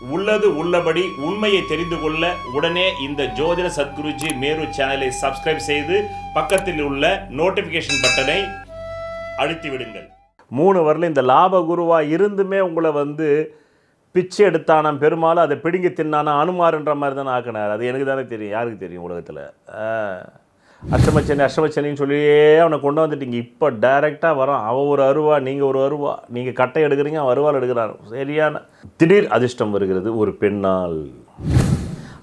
உள்ளது உள்ளபடி உண்மையை தெரிந்து கொள்ள உடனே இந்த ஜோதிட சத்குருஜி மேரு சேனலை சப்ஸ்கிரைப் செய்து பக்கத்தில் உள்ள நோட்டிஃபிகேஷன் பட்டனை அழுத்தி விடுங்கள். மூணு வரல இந்த லாப குருவா இருந்துமே உங்களை வந்து பிச்சை எடுத்தானாம் பெருமாள் அதை பிடுங்கி தின்னானா அனுமாருன்ற மாதிரி தானே ஆக்கினார். அது எனக்கு தானே தெரியும். யாருக்கு தெரியும் உலகத்தில்? அஷ்டமச்சனி அஷ்டமச்சனின்னு சொல்லியே அவனை கொண்டு வந்துட்டீங்க. இப்போ டைரெக்டாக வரான். அவன் ஒரு அருவா நீங்கள் ஒரு அருவா நீங்கள் கட்டை எடுக்கிறீங்க அவன் அருவாள் எடுக்கிறான். சரியான திடீர் அதிர்ஷ்டம் வருகிறது ஒரு பெண்ணால்.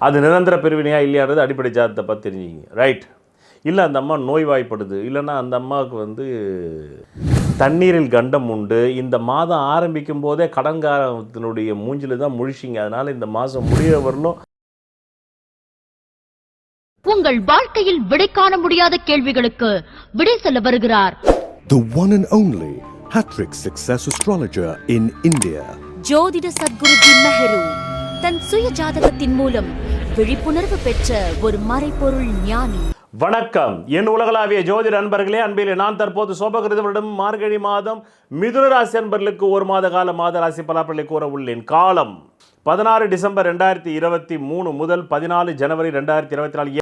அது நிரந்தர பிரிவினையா இல்லையான்றது அடிப்படை ஜாதத்தை பார்த்து தெரிஞ்சுங்க ரைட் இல்லை அந்த அம்மா நோய்வாய்ப்படுது. இல்லைன்னா அந்த அம்மாவுக்கு வந்து தண்ணீரில் கண்டம் உண்டு. இந்த மாதம் ஆரம்பிக்கும் போதே கடன்காரத்தினுடைய மூஞ்சில் தான் முழிச்சிங்க. அதனால் இந்த மாதம் முடிய வரலும் உங்கள் வாழ்க்கையில் விடை காண முடியாத கேள்விகளுக்கு விடை சொல்ல வருகிறார். The one and only Hattrick Success Astrologer in India. ஜோதிட சத்குருஜி மெஹரு தன் சுய ஜாதகத்தின் மூலம் விழிப்புணர்வு பெற்ற ஒரு மறைபொருள் ஞானி. வணக்கம். என் உலகளாவிய ஜோதிட அன்பர்களே அன்பிலே நான் தற்போது சோபகிருத வருடம் மார்கழி மாதம் மிதுன ராசி அன்பர்களுக்கு ஒரு மாத கால மாத ராசி பலாப்பலை கூற உள்ளேன். காலம் பதினாறு டிசம்பர் ரெண்டாயிரத்தி இருபத்தி மூணு முதல் பதினாலு ஜனவரி ரெண்டாயிரத்தி இருபத்தி நாலு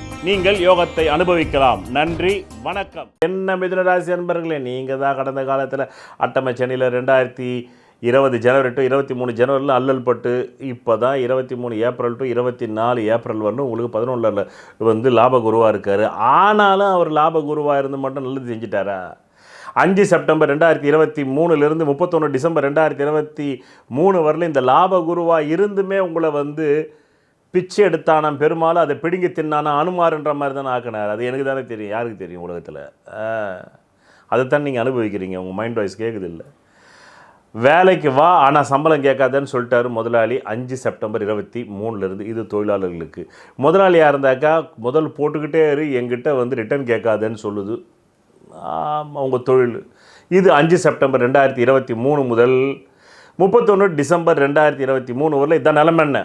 நீங்கள் யோகத்தை அனுபவிக்கலாம். நன்றி வணக்கம். என்ன மிதுனராசி அன்பர்களே நீங்கள் தான் கடந்த காலத்தில் அட்டமை சென்னையில் ரெண்டாயிரத்தி இருபது ஜனவரி டு இருபத்தி மூணு ஜனவரியில் அல்லல் பட்டு இப்போ தான் இருபத்தி மூணு ஏப்ரல் டு இருபத்தி நாலு ஏப்ரல் வரணும். உங்களுக்கு பதினொன்றில் வந்து லாப குருவாக இருக்கார். ஆனாலும் அவர் லாப குருவாக இருந்து மட்டும் நல்லது செஞ்சிட்டாரா? அஞ்சு செப்டம்பர் ரெண்டாயிரத்தி இருபத்தி மூணுலேருந்து முப்பத்தொன்று டிசம்பர் ரெண்டாயிரத்தி இருபத்தி மூணு வரல இந்த லாப குருவாக இருந்துமே உங்களை வந்து பிச்சை எடுத்தானாம் பெருமாள் அதை பிடுங்கி தின்னானா அனுமாருன்ற மாதிரி தானே ஆக்கினார். அது எனக்கு தானே தெரியும். யாருக்கு தெரியும் உலகத்தில்? அதைத்தான் நீங்கள் அனுபவிக்கிறீங்க. உங்கள் மைண்ட் வாய்ஸ் கேட்குது இல்லை வேலைக்கு வா ஆனால் சம்பளம் கேட்காதன்னு சொல்லிட்டாரு முதலாளி அஞ்சு செப்டம்பர் இருபத்தி மூணுலேருந்து இது தொழிலாளர்களுக்கு. முதலாளியாக இருந்தாக்கா முதல் போட்டுக்கிட்டே இரு எங்கிட்ட வந்து ரிட்டர்ன் கேட்காதன்னு சொல்லுது. அவங்க தொழில். இது அஞ்சு செப்டம்பர் ரெண்டாயிரத்தி இருபத்தி மூணு முதல் முப்பத்தொன்று டிசம்பர் ரெண்டாயிரத்தி இருபத்தி மூணு வரல இதான் நிலமென்ன என்ன?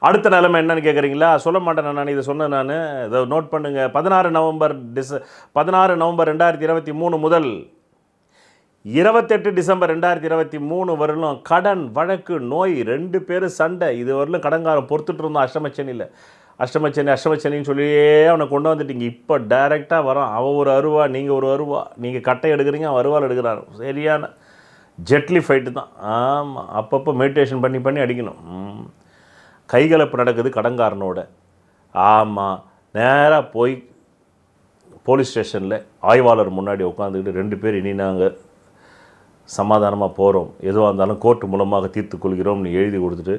அடுத்த நிலைமை என்னன்னு கேட்குறீங்களா சொல்ல மாட்டேன் நான் இதை சொன்னேன் நான். இதை நோட் பண்ணுங்க. பதினாறு நவம்பர் டிச பதினாறு நவம்பர் ரெண்டாயிரத்தி இருபத்தி மூணு முதல் இருபத்தெட்டு டிசம்பர் ரெண்டாயிரத்தி இருபத்தி மூணு வரலும் கடன் வழக்கு நோய் ரெண்டு பேரும் சண்டை. இது வரலும் கடன்காரம் பொறுத்துட்டு இருந்தோம் அஷ்டமச்சனியில் அஷ்டமச்சனி அஷ்டமச்சனின்னு சொல்லியே அவனை கொண்டு வந்துட்டீங்க. இப்போ டைரெக்டாக வரான். அவன் ஒரு அருவா நீங்கள் ஒரு அருவா. நீங்கள் கட்டை எடுக்கிறீங்க அவன் அருவாள் எடுக்கிறான். சரியான ஜெட்லி ஃபைட்டு தான். ஆமாம் அப்பப்போ மெடிடேஷன் பண்ணி பண்ணி அடிக்கணும். ம். கைகலப்பு நடக்குது கடங்காரனோட ஆமாம் நேராக போய் போலீஸ் ஸ்டேஷனில் ஆய்வாளர் முன்னாடி உட்காந்துக்கிட்டு ரெண்டு பேர் இனி நாங்கள் சமாதானமாக போகிறோம் எதுவாக இருந்தாலும் கோர்ட்டு மூலமாக தீர்த்து கொள்கிறோம்னு எழுதி கொடுத்துட்டு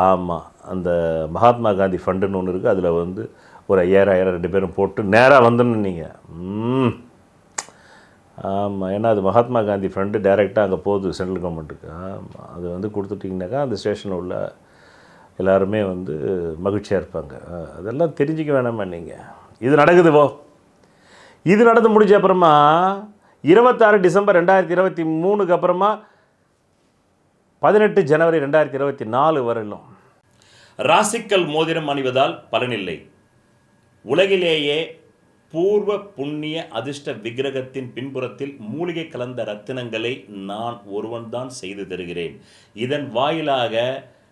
ஆமாம் அந்த மகாத்மா காந்தி ஃபண்டுன்னு ஒன்று இருக்குது அதில் வந்து ஒரு ஐயாயிரம் ஐயாயிரம் ரெண்டு பேரும் போட்டு நேராக வந்துடணும் நீங்கள் ஆமாம் ஏன்னா அது மகாத்மா காந்தி ஃபண்டு டைரெக்டாக அங்கே போகுது சென்ட்ரல் கவர்மெண்ட்டுக்கு. ஆமாம் அது வந்து கொடுத்துட்டிங்கனாக்கா அந்த ஸ்டேஷனில் உள்ள எல்லாருமே வந்து மகிழ்ச்சியாக இருப்பாங்க. அதெல்லாம் தெரிஞ்சிக்க வேணாமா நீங்கள் இது நடக்குதுவோ இது நடந்து முடிஞ்ச அப்புறமா இருபத்தாறு டிசம்பர் ரெண்டாயிரத்தி இருபத்தி மூணுக்கு அப்புறமா பதினெட்டு ஜனவரி ரெண்டாயிரத்தி இருபத்தி நாலு வரலும் ராசிக்கல் மோதிரம் அணிவதால் பலனில்லை. உலகிலேயே பூர்வ புண்ணிய அதிர்ஷ்ட விக்கிரகத்தின் பின்புறத்தில் மூலிகை கலந்த ரத்தினங்களை நான் ஒருவன்தான் செய்து தருகிறேன். இதன் வாயிலாக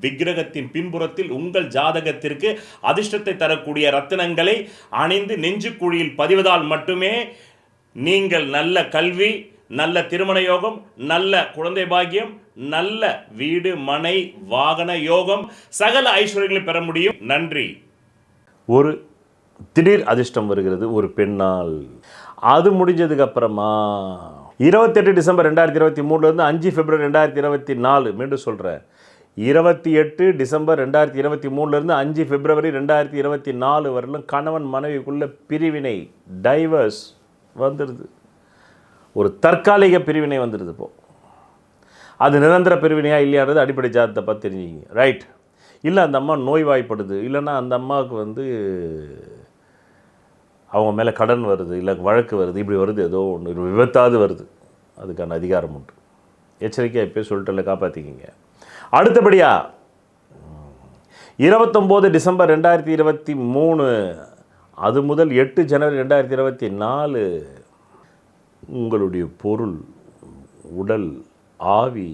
விக்கிரகத்தின் பின்புறத்தில் உங்கள் ஜாதகத்திற்கு அதிர்ஷ்டத்தை தரக்கூடிய ரத்தினங்களை அணிந்து நெஞ்சுக்குழியில் பதிவதால் மட்டுமே நீங்கள் நல்ல கல்வி நல்ல திருமண யோகம் நல்ல குழந்தை பாக்கியம் நல்ல வீடு மனை வாகன யோகம் சகல ஐஸ்வர்யங்களை பெற முடியும். நன்றி. ஒரு திடீர் அதிர்ஷ்டம் வருகிறது ஒரு பெண்ணால். அது முடிஞ்சதுக்கு அப்புறமா இருபத்தெட்டு டிசம்பர் ரெண்டாயிரத்தி இருபத்தி மூணுலேருந்து அஞ்சு பிப்ரவரி ரெண்டாயிரத்தி இருபத்தி நாலு மீண்டும் சொல்கிறேன் இருபத்தி எட்டு டிசம்பர் ரெண்டாயிரத்தி இருபத்தி மூணுலேருந்து அஞ்சு பிப்ரவரி ரெண்டாயிரத்தி இருபத்தி நாலு வரலும் கணவன் மனைவிக்குள்ள பிரிவினை டைவர்ஸ் வந்துடுது ஒரு தற்காலிக பிரிவினை வந்துடுது இப்போ. அது நிரந்தர பிரிவினையாக இல்லையான்றது அடிப்படை ஜாதத்தை பார்த்து தெரிஞ்சுக்கிங்க. ரைட் இல்லை அந்த அம்மா நோய்வாய்ப்படுது. இல்லைன்னா அந்த அம்மாவுக்கு வந்து அவங்க மேலே கடன் வருது இல்லை வழக்கு வருது இப்படி வருது ஏதோ ஒன்று விபத்தாவது வருது. அதுக்கான அதிகாரம் உண்டு. எச்சரிக்கையாக இப்போ சொல்லிட்டு காப்பாற்றிக்கிங்க அடுத்தபடியாக இருபத்தொம்போது டிசம்பர் ரெண்டாயிரத்தி இருபத்தி மூணு அது முதல் எட்டு ஜனவரி ரெண்டாயிரத்தி இருபத்தி நாலு உங்களுடைய பொருள் உடல் ஆவி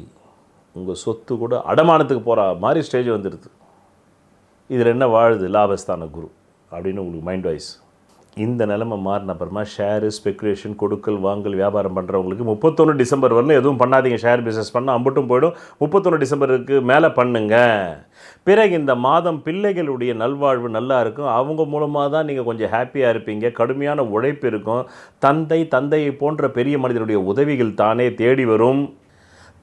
உங்கள் சொத்து கூட அடமானத்துக்கு போகிற மாதிரி ஸ்டேஜ் வந்துடுது இதில் என்ன வாழுது? லாபஸ்தான குரு அப்படின்னு உங்களுக்கு மைண்ட் வாய்ஸ் இந்த நிலைமை மாறின அப்புறமா ஷேரு ஸ்பெக்குலேஷன் கொடுக்கல் வாங்கல் வியாபாரம் பண்ணுறவங்களுக்கு முப்பத்தொன்று டிசம்பர் வரலும் எதுவும் பண்ணாதீங்க. ஷேர் பிஸ்னஸ் பண்ணால் அம்பட்டும் போயிடும். முப்பத்தொன்று டிசம்பருக்கு மேலே பண்ணுங்க. பிறகு இந்த மாதம் பிள்ளைகளுடைய நல்வாழ்வு நல்லா இருக்கும். அவங்க மூலமாக தான் நீங்கள் கொஞ்சம் ஹாப்பியாக இருப்பீங்க. கடுமையான உழைப்பு இருக்கும். தந்தை தந்தையை போன்ற பெரிய மனிதனுடைய உதவிகள் தானே தேடி வரும்.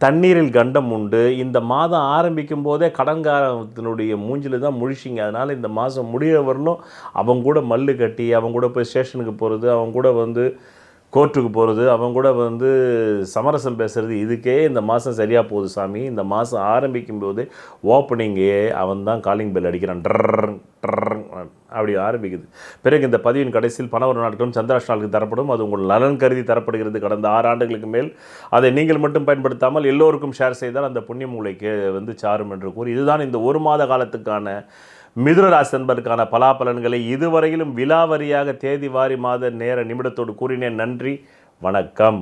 தண்ணீரில் கண்டம் உண்டு. இந்த மாதம் ஆரம்பிக்கும் போதே கடன்காரத்தினுடைய மூஞ்சில் தான் முழிச்சிங்க. அதனால் இந்த மாதம் முடியிற அவங்க கூட மல்லு கட்டி அவங்க கூட போய் ஸ்டேஷனுக்கு போகிறது அவங்க கூட வந்து கோர்ட்டுக்கு போகிறது அவங்க கூட வந்து சமரசம் பேசுகிறது இதுக்கே இந்த மாதம் சரியாக போகுது சாமி. இந்த மாதம் ஆரம்பிக்கும் போது ஓப்பனிங்கே அவன் தான் காலிங் பெல் அடிக்கிறான். ட்ரர் டர் அப்படி ஆரம்பிக்குது. பிறகு இந்த பதிவின் கடைசியில் பணவர நாட்களும் சந்திராஷ் நாளுக்கு தரப்படும். அது உங்கள் நலன் கருதி தரப்படுகிறது. கடந்த ஆறு ஆண்டுகளுக்கு மேல் அதை நீங்கள் மட்டும் பயன்படுத்தாமல் எல்லோருக்கும் ஷேர் செய்தால் அந்த புண்ணியம் உங்களுக்கு வந்து சாரும் என்று கூறி இதுதான் இந்த ஒரு மாத காலத்துக்கான மிதுன ராசி என்பதற்கான பலாபலன்களை இதுவரையிலும் விலாவரியாக தேதி வாரி மாத நேர நிமிடத்தோடு கூறினேன். நன்றி. வணக்கம்.